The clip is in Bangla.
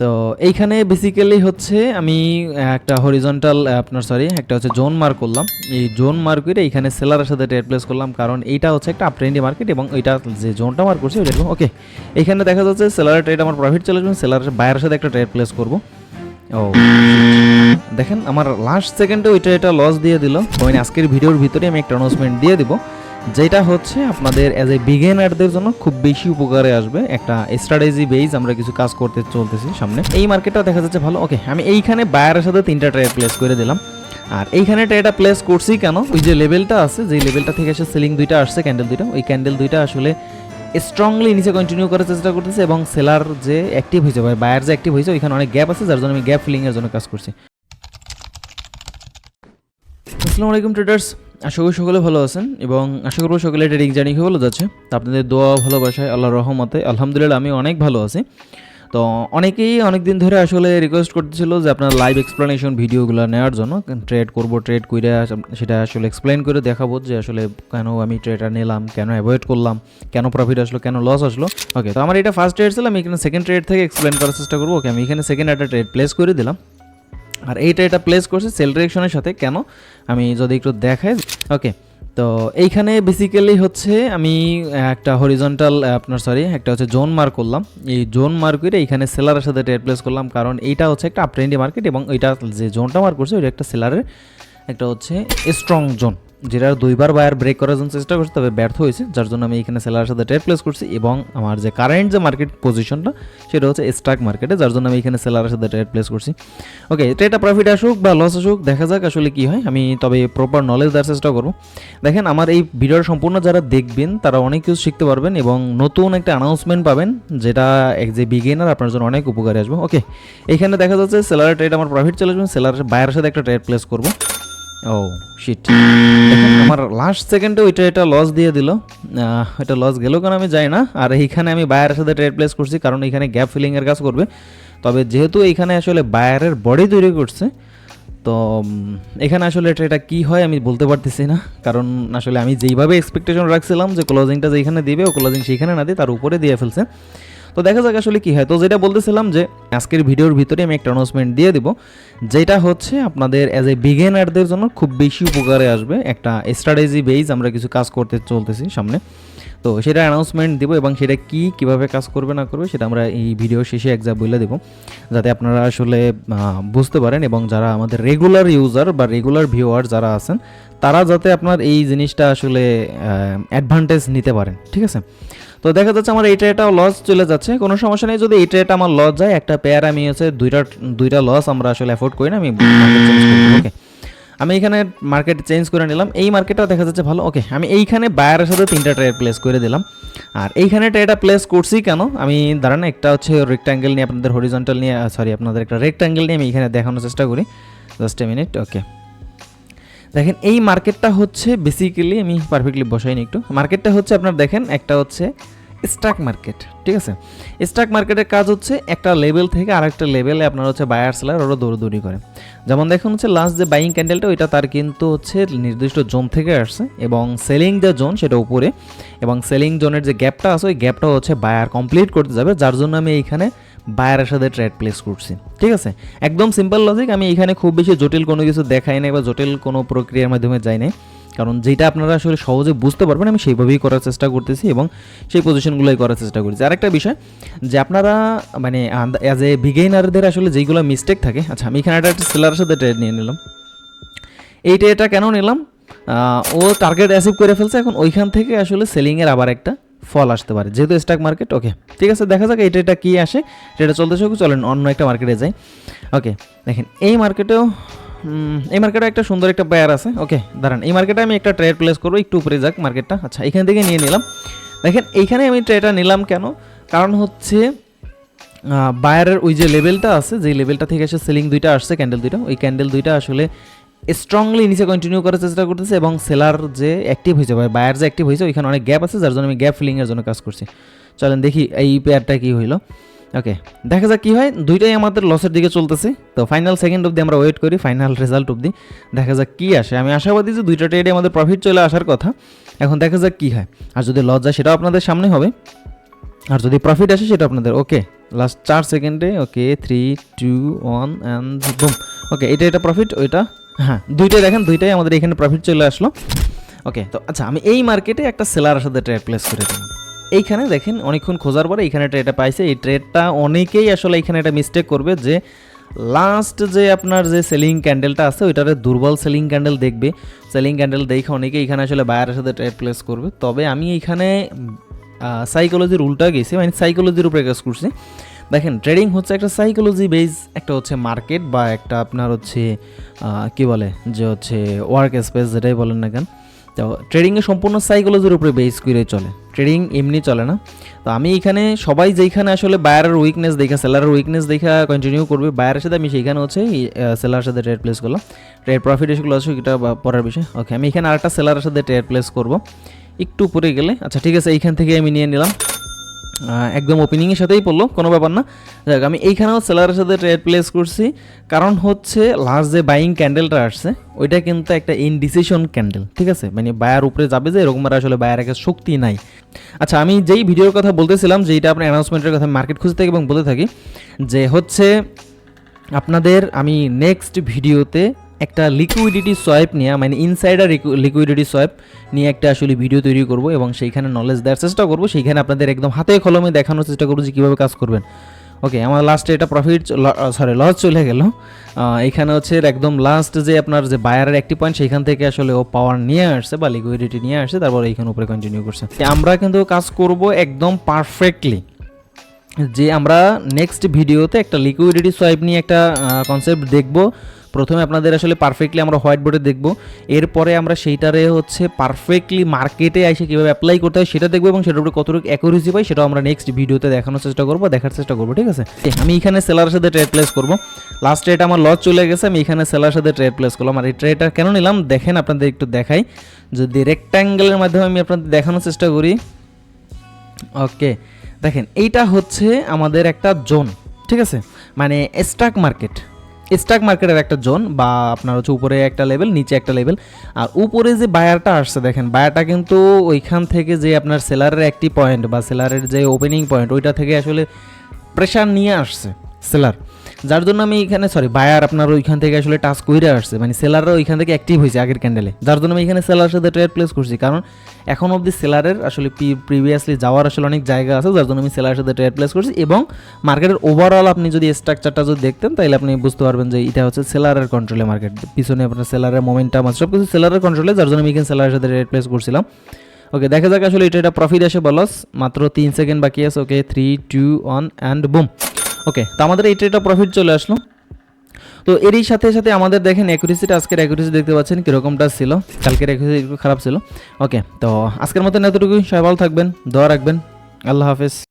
তো এইখানে বেসিক্যালি হচ্ছে আমি একটা হরিজন্টাল আপনার সরি একটা হচ্ছে জোন মার্ক করলাম। এই জোন মার্ক করে এইখানে সেলারের সাথে ট্রেড প্লেস করলাম, কারণ এইটা হচ্ছে একটা আপট্রেন্ডি মার্কেট এবং এইটা যে জোনটা মার্ক করছি ওইটা ওকে এইখানে দেখা যাচ্ছে সেলারের ট্রেড আমার প্রফিট চলে যাবে সেলারের বাইরের সাথে একটা ট্রেড প্লেস করব। ও দেখেন, আমার লাস্ট সেকেন্ডে ওইটা এটা লস দিয়ে দিল। মানে আজকের ভিডিওর ভিতরে আমি একটা অ্যানাউন্সমেন্ট দিয়ে দিব। যেটা হচ্ছে আপনাদের অ্যাজ এ বিগিনারদের জন্য খুব বেশি উপকারে আসবে একটা স্ট্র্যাটেজি বেজ আমরা কিছু কাজ করতে চলতেছি সামনে। এই মার্কেটটা দেখা যাচ্ছে ভালো। ওকে আমি এইখানে বায়ারের সাথে তিনটা ট্রেড প্লেস করে দিলাম। আর এইখানে ট্রেডটা প্লেস করছি কেন? ওই যে লেভেলটা আছে যে লেভেলটা থেকে এসে সিলিং দুইটা আসছে ক্যান্ডেল দুইটা, ওই ক্যান্ডেল দুইটা আসলে স্ট্রংলি নিচে কন্টিনিউ করার চেষ্টা করতেছে এবং সেলার যে অ্যাক্টিভ হয়েছে বা বায়ার যে অ্যাক্টিভ হয়েছে, ওইখানে অনেক গ্যাপ আছে, যার জন্য আমি গ্যাপ ফিলিংয়ের জন্য কাজ করছি। আসসালামু আলাইকুম ট্রেডার্স আশা করি সকলে ভালো আছেন এবং আশা করব সকলে ট্রেডিং জার্নি খুব ভালো যাচ্ছে। তো আপনাদের দোয়া ভালোবাসায়, আল্লাহর রহমতে, আলহামদুলিল্লাহ আমি অনেক ভালো আছি। তো অনেকেই অনেক দিন ধরে আসলে রিকোয়েস্ট করতেছিল যে আপনার লাইভ এক্সপ্লেনেশন ভিডিওগুলো নেওয়ার জন্য। ট্রেড করব ট্রেড করে সেটা আসলে এক্সপ্লেন করে দেখাবো যে আসলে কেন আমি ট্রেডটা নিলাম, কেন অ্যাভয়েড করলাম, কেন প্রফিট আসলো, কেন লস আসলো। ওকে তো আমার এটা ফার্স্ট ট্রেড ছিল, আমি এখানে সেকেন্ড ট্রেড থেকে এক্সপ্লেন করার চেষ্টা করব। ওকে আমি এখানে সেকেন্ড একটা ট্রেড প্লেস করে দিলাম। আর এইটা এটা প্লেস করছে সেল ডিরেকশনের সাথে। কেন? আমি যদি একটু দেখাই। ওকে তো এইখানে বেসিক্যালি হচ্ছে আমি একটা হরিজন্টাল আপনার সরি একটা হচ্ছে জোন মার্ক করলাম। এই জোন মার্ক করে এইখানে সেলারের সাথে ট্রেড প্লেস করলাম। কারণ এইটা হচ্ছে একটা আপট্রেন্ডি মার্কেট এবং এইটা যে জোনটা মার্ক করছে, ওইটা একটা সেলারের একটা হচ্ছে স্ট্রং জোন যেটা দুইবার বায়ার ব্রেক করার জন্য চেষ্টা করছে, তবে ব্যর্থ হয়েছে, যার জন্য আমি এখানে সেলারের সাথে ট্রেড প্লেস করছি এবং আমার যে কারেন্ট যে মার্কেট পজিশনটা সেটা হচ্ছে স্টক মার্কেটে যার জন্য আমি এখানে সেলারের সাথে ট্রেড প্লেস করছি। ওকে ট্রেডটা প্রফিট আসুক বা লস আসুক, দেখা যাক আসলে কি হয়, আমি তবে প্রপার নলেজ দেওয়ার চেষ্টা করব। দেখেন, আমার এই ভিডিওর সম্পূর্ণ যারা দেখবেন, তারা অনেক কিছু শিখতে পারবেন এবং নতুন একটা অ্যানাউন্সমেন্ট পাবেন, যেটা এক যে বিগিনার আপনার জন্য অনেক উপকারে আসবে। ওকে এখানে দেখা যাচ্ছে সেলারের ট্রেড আমার প্রফিট চলে যাবে সেলারের বাইরের সাথে একটা ট্রেড প্লেস করব। ও শিট আমার লাস্ট সেকেন্ডে ওইটা এটা লস দিয়ে দিল। এটা লস গেল কেন আমি যাই না। আর এইখানে আমি বায়ারের সাথে ট্রেড প্লেস করছি, কারণ এখানে গ্যাপ ফিলিংয়ের কাজ করবে। তবে যেহেতু এইখানে আসলে বায়ারের বডি তৈরি করছে, তো এখানে আসলে এটা কী হয় আমি বলতে পারতেছি না। কারণ আসলে আমি যেইভাবে এক্সপেকটেশন রাখছিলাম যে ক্লোজিংটা যেখানে দিবে, ও ক্লোজিং সেইখানে না দিয়ে তার উপরে দিয়ে ফেলছে। তো দেখা যাক আসলে কি হয়। তো যেটা বলতেছিলাম যে, আজকের ভিডিওর ভিতরে আমি একটা অ্যানাউন্সমেন্ট দিয়ে দিব, যেটা হচ্ছে আপনাদের অ্যাজ এ বিগিনারদের জন্য খুব বেশি উপকারে আসবে। একটা স্ট্র্যাটেজি বেজ আমরা কিছু কাজ করতে চলতেছি সামনে। তো সেটা অ্যানাউন্সমেন্ট দিব এবং সেটা কি, কীভাবে কাজ করবে, না করবে, সেটা আমরা এই ভিডিও শেষে একজা বলে দেবো। যাতে আপনারা আসলে বুঝতে পারেন এবং যারা আমাদের রেগুলার ইউজার বা রেগুলার ভিউয়ার যারা আছেন, তারা যাতে আপনার এই জিনিসটা আসলে অ্যাডভান্টেজ নিতে পারেন। ঠিক আছে? তো দেখা যাচ্ছে আমার এই ট্রেটাও লস চলে যাচ্ছে। কোনো সমস্যা নেই, যদি এই ট্রেটা আমার লস যায়, একটা পেয়ার আমি হচ্ছে দুইটা দুইটা লস আমরা আসলে অ্যাফোর্ড করি না, আমি ওকে আমি এখানে মার্কেট চেঞ্জ করে নিলাম, এই মার্কেটটাও দেখা যাচ্ছে ভালো ওকে আমি এইখানে বায়ারের সাথে তিনটা ট্রেড প্লেস করে দিলাম। আর এইখানে ট্রেডটা প্লেস করছি কেন? আমি দাঁড়ান, একটা হচ্ছে রেক্ট্যাঙ্গেল নিয়ে আপনাদের হরিজন্টাল নিয়ে সরি আপনাদের একটা রেক্ট্যাঙ্গেল নিয়ে আমি এখানে দেখানোর চেষ্টা করি। জাস্ট এ মিনিট ওকে দেখেন, এই মার্কেটটা হচ্ছে বেসিক্যালি আমি পারফেক্টলি বসাইনি একটু। মার্কেটটা হচ্ছে আপনার দেখেন, একটা হচ্ছে স্টক মার্কেট ঠিক আছে? স্টক মার্কেটের কাজ হচ্ছে একটা লেভেল থেকে আরেকটা লেভেলে আপনার হচ্ছে বায়ার সেলার ওরা দৌড়দৌড়ি করে। যেমন দেখুন হচ্ছে লাস্ট যে বাইং ক্যান্ডেলটা ওইটা তার কিন্তু হচ্ছে নির্দিষ্ট জোন থেকে আসছে এবং সেলিং যে জোন সেটা উপরে এবং সেলিং জোনের যে গ্যাপটা আছে, ওই গ্যাপটা হচ্ছে বায়ার কমপ্লিট করতে যাবে, যার জন্য আমি এইখানে বায়ারের সাথে ট্রেড প্লেস করছি। ঠিক আছে? একদম সিম্পল লজিক আমি এখানে খুব বেশি জটিল কোনো কিছু দেখাই নাই বা জটিল কোনো প্রক্রিয়ার মাধ্যমে যাই নাই। কারণ যেটা আপনারা আসলে সহজে বুঝতে পারবেন, আমি সেইভাবেই করার চেষ্টা করতেছি এবং সেই পজিশনগুলোই করার চেষ্টা করছি। আরেকটা বিষয়, যে আপনারা মানে অ্যাজ এ বিগেইনারদের আসলে যেইগুলো মিস্টেক থাকে আচ্ছা আমি এখানে একটা সেলারের সাথে ট্রেড নিয়ে নিলাম। এই ট্রেডটা কেন নিলাম? ও টার্গেট অ্যাচিভ করে ফেলছে, এখন ওইখান থেকে আসলে সেলিংয়ের আবার একটা ফল আসতে পারে। যেহেতু স্টক মার্কেট ওকে ঠিক আছে, দেখা যাক এই ট্রেডটা কী আসে, এটা চলতে থাকুক চলেন অন্য একটা মার্কেটে যাই। ওকে দেখেন, এই মার্কেটেও এই মার্কেটে একটা সুন্দর একটা পেয়ার আছে ওকে দাঁড়ান, এই মার্কেটে আমি একটা ট্রেড প্লেস করব, একটু উপরে যাক মার্কেটটা আচ্ছা এখান থেকে নিয়ে নিলাম। দেখেন, এইখানে আমি ট্রেডটা নিলাম কেন? কারণ হচ্ছে বায়ারের ওই যে লেভেলটা আছে যে লেভেলটা থেকে এসে সেলিং দুইটা আসছে ক্যান্ডেল দুইটা, ওই ক্যান্ডেল দুইটা আসলে স্ট্রংলি নিচে কন্টিনিউ করার চেষ্টা করতেছে এবং সেলার যে অ্যাক্টিভ হয়েছে বা বায়ার যে অ্যাক্টিভ হয়েছে, ওইখানে অনেক গ্যাপ আছে, যার জন্য আমি গ্যাপ ফিলিংয়ের জন্য কাজ করছি। চলেন দেখি এই পেয়ারটা কি হইল। ওকে দেখা যাক কী হয়। দুইটাই আমাদের লসের দিকে চলতেছে। তো ফাইনাল সেকেন্ড অবধি আমরা ওয়েট করি ফাইনাল রেজাল্ট অবধি। দেখা যাক কী আসে। আমি আশাবাদী যে দুইটা ট্রেডে আমাদের প্রফিট চলে আসার কথা। এখন দেখা যাক কী হয়। আর যদি লস যায়, সেটাও আপনাদের সামনে হবে। আর যদি প্রফিট আসে সেটা আপনাদের ওকে লাস্ট চার সেকেন্ডে okay three two one and boom okay এটা এটা প্রফিট ওইটা হ্যাঁ দুইটাই দেখেন, দুইটাই আমাদের এখানে প্রফিট চলে আসলো ওকে তো আচ্ছা আমি এই মার্কেটে একটা সেলারের সাথে ট্রেড প্লেস করে দিলাম। এইখানে দেখেন, অনেকক্ষণ খোঁজার পরে এইখানে ট্রেডটা পাইছে, এই ট্রেডটা অনেকেই আসলে এখানে একটা মিস্টেক করবে যে লাস্ট যে আপনার যে সেলিং ক্যান্ডেলটা আছে, ওইটারে দুর্বল সেলিং ক্যান্ডেল দেখবে। সেলিং ক্যান্ডেল দেখে অনেকে এখানে আসলে বায়ারের সাথে ট্রেড প্লেস করবে। তবে আমি এইখানে সাইকোলজির উল্টা গেছি মানে সাইকোলজির উপরে কাজ করছি। দেখেন ট্রেডিং হচ্ছে একটা সাইকোলজি বেস একটা হচ্ছে মার্কেট বা একটা আপনার হচ্ছে কি বলে, যে হচ্ছে ওয়ার্ক স্পেস যেটাই বলেন না কেন। তো ট্রেডিংয়ে সম্পূর্ণ সাইকোলজির উপরে বেস করে চলে। ট্রেডিং এমনি চলে না। তো আমি এখানে সবাই যেইখানে আসলে বায়ারের উইকনেস দেখা সেলারের উইকনেস দেখা কন্টিনিউ করবে বায়ারের সাথে আমি সেইখানে হচ্ছে সেলারের সাথে ট্রেড প্লেস করলাম। ট্রেড প্রফিট এসেগুলো আছে এটা পরের বিষয়। ওকে আমি এখানে আরেকটা সেলারের সাথে ট্রেড প্লেস করব। একটু উপরে গেলে। আচ্ছা ঠিক আছে, এইখান থেকে আমি নিয়ে নিলাম। একদম ওপেনিংয়ের সাথেই পড়ল, কোনো ব্যাপার না। দেখ আমি এইখানেও সেলারের সাথে ট্রেড প্লেস করছি। কারণ হচ্ছে লাস্ট যে বাইং ক্যান্ডেলটা আসছে, ওইটা কিন্তু একটা ইনডিসিশন ক্যান্ডেল ঠিক আছে? মানে বায়ার উপরে যাবে যে, এরকম আর আসলে বায়ার একটা শক্তি নাই। আচ্ছা আমি যেই ভিডিওর কথা বলতেছিলাম যেটা আপনার অ্যানাউন্সমেন্টের কথা মার্কেট খুঁজে থাকি এবং বলে থাকি, যে হচ্ছে, আপনাদের আমি নেক্সট ভিডিওতে একটা লিকুইডিটি সোয়াইপ নিয়ে মানে ইনসাইডার লিকুইডিটি সোয়াইপ নিয়ে একটা আসলে ভিডিও তৈরি করব এবং সেইখানে নলেজ দেওয়ার চেষ্টা করব। সেইখানে আপনাদের একদম হাতে কলমে দেখানোর চেষ্টা করব যে কীভাবে কাজ করবেন। ওকে আমার লাস্টে এটা প্রফিট সরি লস চলে গেল। এখানে হচ্ছে একদম লাস্ট যে আপনার যে বায়ারের একটি পয়েন্ট সেইখান থেকে আসলে ও পাওয়ার নিয়ে আসছে বা লিকুইডিটি নিয়ে আসছে, তারপর এইখানে উপরে কন্টিনিউ করছে। আমরা কিন্তু কাজ করব একদম পারফেক্টলি যে আমরা নেক্সট ভিডিওতে একটা লিকুইডিটি সোয়াইপ নিয়ে একটা কনসেপ্ট দেখব। প্রথমে আপনাদের আসলে পারফেক্টলি আমরা হোয়াইট বোর্ডে দেখব। এরপরে আমরা সেইটারে হচ্ছে পারফেক্টলি মার্কেটে এসে কীভাবে অ্যাপ্লাই করতে হয় সেটা দেখব এবং সেটার উপরে কতটুকু অ্যাকুরেসি পাই সেটাও আমরা নেক্সট ভিডিওতে দেখানোর চেষ্টা করব, দেখার চেষ্টা করব, ঠিক আছে? আমি এখানে সেলারের সাথে ট্রেড প্লেস করব। লাস্ট ট্রেড আমার লস চলে গেছে, আমি এখানে সেলার সাথে ট্রেড প্লেস করলাম। আর এই ট্রেডটা কেন নিলাম? দেখেন আপনাদের একটু দেখাই। যদি রেক্ট্যাঙ্গেলের মাধ্যমে আমি আপনাদের দেখানোর চেষ্টা করি। ওকে দেখেন, এইটা হচ্ছে আমাদের একটা জোন ঠিক আছে? মানে স্টক মার্কেট স্টক মার্কেটের একটা জোন বা আপনার হচ্ছে উপরে একটা লেভেল নিচে একটা লেভেল আর উপরে যে বায়ারটা আসছে, দেখেন বায়ারটা কিন্তু ওইখান থেকে যে আপনার সেলারের একটি পয়েন্ট বা সেলারের যে ওপেনিং পয়েন্ট ওইটা থেকে আসলে প্রেশার নিয়ে আসছে সেলার যার জন্য আমি এখানে সরি বায়ার আপনার ওইখান থেকে আসলে টাচ করে আসছে। মানে সেলাররা ওইখান থেকে অ্যাক্টিভ হয়েছে আগের ক্যান্ডেলে যার জন্য আমি এখানে সেলারের সাথে ট্রেড প্লেস করছি। কারণ এখন অবধি সেলারের আসলে প্রিভিয়াসলি যাওয়ার আসলে অনেক জায়গা আছে, যার জন্য আমি সেলারের সাথে ট্রেড প্লেস করছি এবং মার্কেটের ওভারঅল আপনি যদি স্ট্রাকচারটা যদি দেখতেন তাহলে আপনি বুঝতে পারবেন যে এটা হচ্ছে সেলারের কন্ট্রোলে মার্কেট পিছনে আপনার সেলারের মোমেন্টাম আছে। সব কিছু সেলারের কন্ট্রোলে যার জন্য আমি এখানে সেলারের সাথে ট্রেড প্লেস করছিলাম। ওকে দেখা যাক আসলে এটা এটা প্রফিট আসে বলস মাত্র তিন সেকেন্ড বাকি আছে। Okay three two one and boom okay তো আমাদের এই ট্রেডটা প্রফিট চলে আসলো। তো এরই সাথে সাথে আমাদের দেখেন অ্যাকুরেসিটা আজকের অ্যাকুরেসি দেখতে পাচ্ছেন কীরকমটা ছিল। কালকের অ্যাকুরেসি একটু খারাপ ছিল। ওকে তো আজকের মতন এতটুকুই। সবাই ভালো থাকবেন, দোয়া রাখবেন। আল্লাহ হাফেজ।